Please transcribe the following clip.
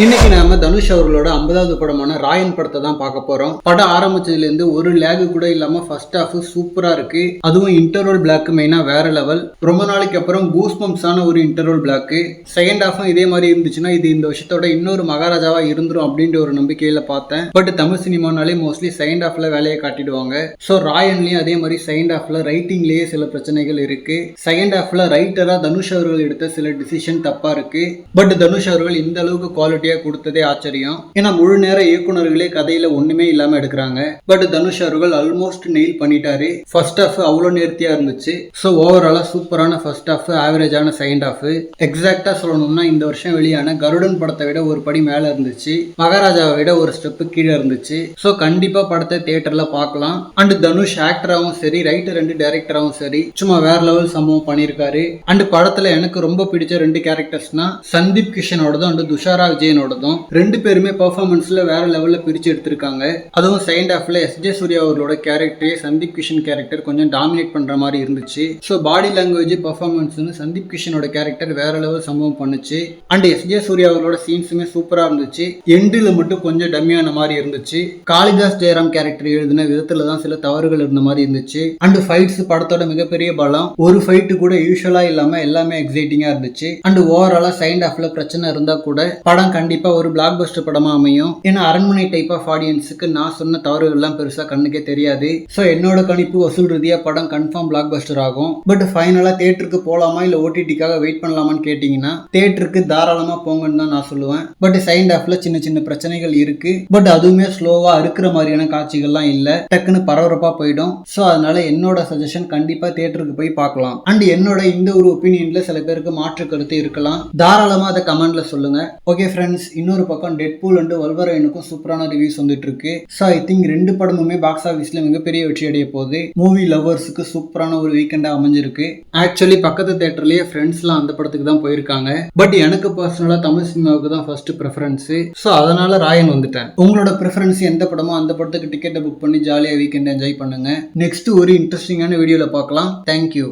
இன்னைக்கு நாம தனுஷ் அவர்களோட ஐம்பதாவது படமான ராயன் படத்தை தான் பார்க்க போறோம். படம் ஆரம்பிச்சதுல இருந்து ஒரு லேகு கூட இல்லாம ஃபர்ஸ்ட் ஹாஃப் சூப்பரா இருக்கு. அதுவும் இன்டர்வல் பிளாக் மெயினா வேற லெவல் ரொம்ப நாளைக்கு அப்புறம் கூஸ் ஆன ஒரு இன்டர்வல் பிளாக் செகண்ட் ஹாஃபும் இதே மாதிரி இருந்துச்சுன்னா இது இந்த வருஷத்தோட இன்னொரு மகாராஜாவா இருந்துரும் அப்படின்ற ஒரு நம்பிக்கையில பார்த்தேன். பட் தமிழ் சினிமானாலே மோஸ்ட்லி செகண்ட் ஹாஃப்ல வேலையை காட்டிடுவாங்க. ஸோ ராயன்லயும் அதே மாதிரி செகண்ட் ஹாஃப்ல ரைட்டிங்லயே சில பிரச்சனைகள் இருக்கு. செகண்ட் ஹாஃப்ல ரைட்டரா தனுஷ் அவர்கள் எடுத்த சில டிசிஷன் தப்பா இருக்கு. பட் தனுஷ் அவர்கள் இந்த அளவுக்கு குவாலிட்டி குவாலிட்டியா கொடுத்ததே ஆச்சரியம். ஏன்னா முழு நேர இயக்குனர்களே கதையில ஒண்ணுமே இல்லாம எடுக்கிறாங்க. பட் தனுஷ் அவர்கள் ஆல்மோஸ்ட் நெயில் பண்ணிட்டாரு. ஃபர்ஸ்ட் ஹாஃப் அவ்வளோ நேர்த்தியா இருந்துச்சு. ஸோ ஓவராலா சூப்பரான ஃபர்ஸ்ட் ஹாஃப் ஆவரேஜான செகண்ட் ஹாஃப் எக்ஸாக்டா சொல்லணும்னா இந்த வருஷம் வெளியான கருடன் படத்தை விட ஒரு படி மேல இருந்துச்சு. மகாராஜாவை விட ஒரு ஸ்டெப் கீழே இருந்துச்சு. ஸோ கண்டிப்பா படத்தை தியேட்டர்ல பார்க்கலாம். அண்ட் தனுஷ் ஆக்டராகவும் சரி ரைட்டர் அண்ட் டைரக்டராகவும் சரி சும்மா வேற லெவல் சம்பவம் பண்ணியிருக்காரு. அண்ட் படத்துல எனக்கு ரொம்ப பிடிச்ச ரெண்டு கேரக்டர்ஸ்னா சந்தீப் கிஷனோடதும் அண்ட் துஷாரா விஜயனோடதும் ரெண்டு பேருமே பர்ஃபார்மன்ஸில் வேற லெவலில் பிரித்து எடுத்திருக்காங்க. அதுவும் செகண்ட் ஹாஃப்ல எஸ் ஜே சூர்யா அவர்களோட கேரக்டரே சந்தீப் கிஷன் கேரக்டர் கொஞ்சம் டாமினேட் பண்ற மாதிரி இருந்துச்சு. ஸோ பாடி லாங்குவேஜ் வந்து சந்தீப் கிஷனோட கேரக்டர் வேற லெவல் சம்பவம் பண்ணுச்சு. அண்ட் எஸ் ஜே சூர்யா அவர்களோட சீன்ஸுமே சூப்பராக இருந்துச்சு. எண்டில் மட்டும் கொஞ்சம் டம்மியான மாதிரி இருந்துச்சு. காளிதாஸ் ஜெயராம் கேரக்டர் எழுதின விதத்தில் தான் சில தவறுகள் இருந்த மாதிரி இருந்துச்சு. அண்ட் ஃபைட்ஸ் படத்தோட மிகப்பெரிய பலம் ஒரு ஃபைட்டு கூட யூஸ்வலாக இல்லாமல் எல்லாமே எக்ஸைட்டிங்காக இருந்துச்சு. அண்ட் ஓவராலாக சைண்ட் ஆஃப்ல பிரச்சனை இருந்தால் கூட படம் கண்டிப்பாக ஒரு பிளாக் பஸ்டர் படமாக அமையும். ஏன்னா அரண்மனை டைப் ஆஃப் ஆடியன்ஸுக்கு நான் சொன்ன தவறுகள்லாம் பெருசாக கண்ணுக்கே தெரியாது. ஸோ என்னோட கணிப்பு வசூல் ரீதியாக படம் கன்ஃபார்ம் பிளாக் பஸ்டர் ஆகும் பட் ஃபைனலாக தேட்டருக்கு போகலாமா இல்லை ஓடிடிக்காக வெயிட் பண்ணலாமான்னு கேட்டீங்கன்னா தேட்டருக்கு தாராளமாக போங்கன்னு தான் நான் சொல்லுவேன். பட் செகண்ட் ஹாஃப்ல சின்ன சின்ன பிரச்சனைகள் இருக்கு. பட் அதுவுமே ஸ்லோவாக அறுக்கிற மாதிரியான காட்சிகள்லாம் இல்லை. டக்குன்னு பரபரப்பா போயிடும். ஸோ அதனால என்னோட சஜஷன் கண்டிப்பாக தேட்டருக்கு போய் பார்க்கலாம். அண்ட் என்னோட இந்த ஒரு ஒப்பீனியன்ல சில பேருக்கு மாற்று கருத்து இருக்கலாம். தாராளமாக அதை கமெண்ட்ல சொல்லுங்க. ஓகே ஃப்ரெண்ட் ஃப்ரெண்ட்ஸ் இன்னொரு பக்கம் டெட் பூல் அண்டு வல்வரைனுக்கும் சூப்பரான ரிவ்யூஸ் வந்துட்டு இருக்கு ஸோ ஐ திங்க் ரெண்டு படமுமே பாக்ஸ் ஆஃபீஸ்ல மிகப்பெரிய வெற்றி அடைய போகுது. மூவி லவர்ஸுக்கு சூப்பரான ஒரு வீக்கெண்டா அமைஞ்சிருக்கு. ஆக்சுவலி பக்கத்து தேட்டர்லயே ஃப்ரெண்ட்ஸ்லாம் அந்த படத்துக்கு தான் போயிருக்காங்க. பட் எனக்கு பர்சனலா தமிழ் சினிமாவுக்கு தான் ஃபர்ஸ்ட் ப்ரிஃபரன்ஸ் ஸோ அதனால ராயன் வந்துட்டேன். உங்களோட ப்ரிஃபரன்ஸ் எந்த படமோ அந்த படத்துக்கு டிக்கெட்டை புக் பண்ணி ஜாலியாக வீக்கெண்ட் என்ஜாய் பண்ணுங்க. நெக்ஸ்ட் ஒரு இன்ட்ரெஸ்டிங்கான வீடியோவில் பார்க்கலாம். தேங்க்யூ